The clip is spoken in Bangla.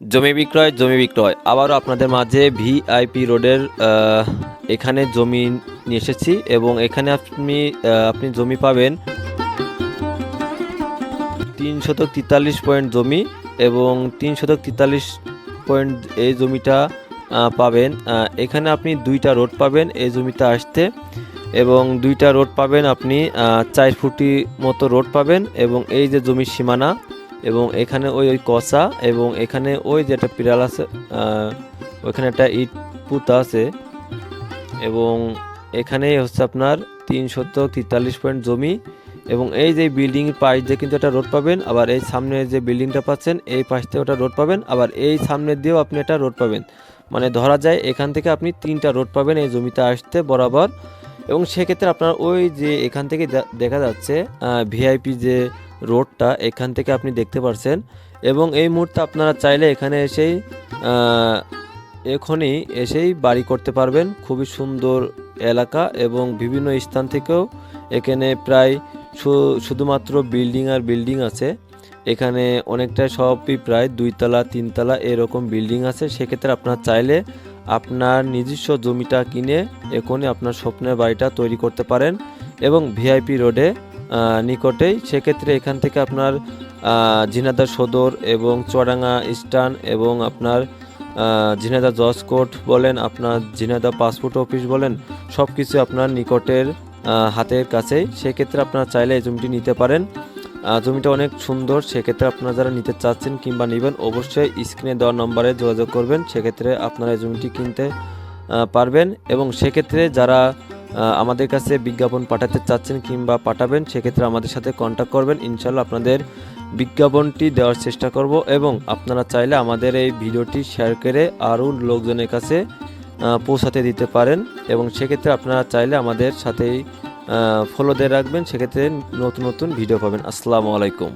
জমি বিক্রয় জমি বিক্রয়। আবারও আপনাদের মাঝে ভিআইপি রোডের এখানে জমি নিয়ে এসেছি এবং এখানে আপনি আপনি জমি পাবেন তিন শতক তেতাল্লিশ পয়েন্ট জমি এবং তিন শতক তেতাল্লিশ পয়েন্ট এই জমিটা পাবেন। এখানে আপনি দুইটা রোড পাবেন এই জমিতে আসতে এবং দুইটা রোড পাবেন আপনি চার ফুটি মতো রোড পাবেন এবং এই যে জমির সীমানা এবং এখানে ওই ওই কষা এবং এখানে ওই যে একটা পিরাল আছে ওইখানে একটা ইট পুতা আছে এবং এখানে হচ্ছে আপনার তিন শতক তেতাল্লিশ পয়েন্ট জমি এবং এই যে বিল্ডিং পাশ দিয়ে কিন্তু একটা রোড পাবেন, আবার এই সামনে যে বিল্ডিংটা পাচ্ছেন, এই পাশ থেকে ওটা রোড পাবেন, আবার এই সামনে দিয়েও আপনি একটা রোড পাবেন। মানে ধরা যায় এখান থেকে আপনি তিনটা রোড পাবেন এই জমিতে আসতে বরাবর। এবং সেক্ষেত্রে আপনার ওই যে এখান থেকে দেখা যাচ্ছে ভিআইপি যে রোডটা এখান থেকে আপনি দেখতে পারছেন এবং এই মুহূর্তে আপনারা চাইলে এখানে এসেই এখনই এসেই বাড়ি করতে পারবেন। খুবই সুন্দর এলাকা এবং বিভিন্ন স্থান থেকেও এখানে প্রায় শুধুমাত্র বিল্ডিং আর বিল্ডিং আছে। এখানে অনেকটা সবই প্রায় দুইতলা, তিনতলা এরকম বিল্ডিং আছে। সেক্ষেত্রে আপনার চাইলে আপনার নিজস্ব জমিটা কিনে এখনই আপনার স্বপ্নের বাড়িটা তৈরি করতে পারেন এবং ভিআইপি রোডে নিকটেই, সেক্ষেত্রে এখান থেকে আপনার ঝিনাদা সদর এবং চুয়াডাঙ্গা স্টান এবং আপনার ঝিনাদা জজ কোর্ট বলেন, আপনার ঝিনাদা পাসপোর্ট অফিস বলেন সব কিছু আপনার নিকটের হাতের কাছেই। সেক্ষেত্রে আপনারা চাইলে এই জমিটি নিতে পারেন। জমিটা অনেক সুন্দর, সেক্ষেত্রে আপনারা যারা নিতে চাচ্ছেন কিংবা নেবেন, অবশ্যই স্ক্রিনে দেওয়া নম্বরে যোগাযোগ করবেন। সেক্ষেত্রে আপনারা এই জমিটি কিনতে পারবেন এবং সেক্ষেত্রে যারা আমাদের কাছে বিজ্ঞাপন পাঠাতে চাচ্ছেন কিংবা পাঠাবেন, সেক্ষেত্রে আমাদের সাথে কন্ট্যাক্ট করবেন। ইনশাল্লাহ আপনাদের বিজ্ঞাপনটি দেওয়ার চেষ্টা করব এবং আপনারা চাইলে আমাদের এই ভিডিওটি শেয়ার করে আরও লোকজনের কাছে পৌঁছাতে দিতে পারেন এবং সেক্ষেত্রে আপনারা চাইলে আমাদের সাথেই ফলো দিয়ে রাখবেন, সেক্ষেত্রে নতুন নতুন ভিডিও পাবেন। আসসালামু আলাইকুম।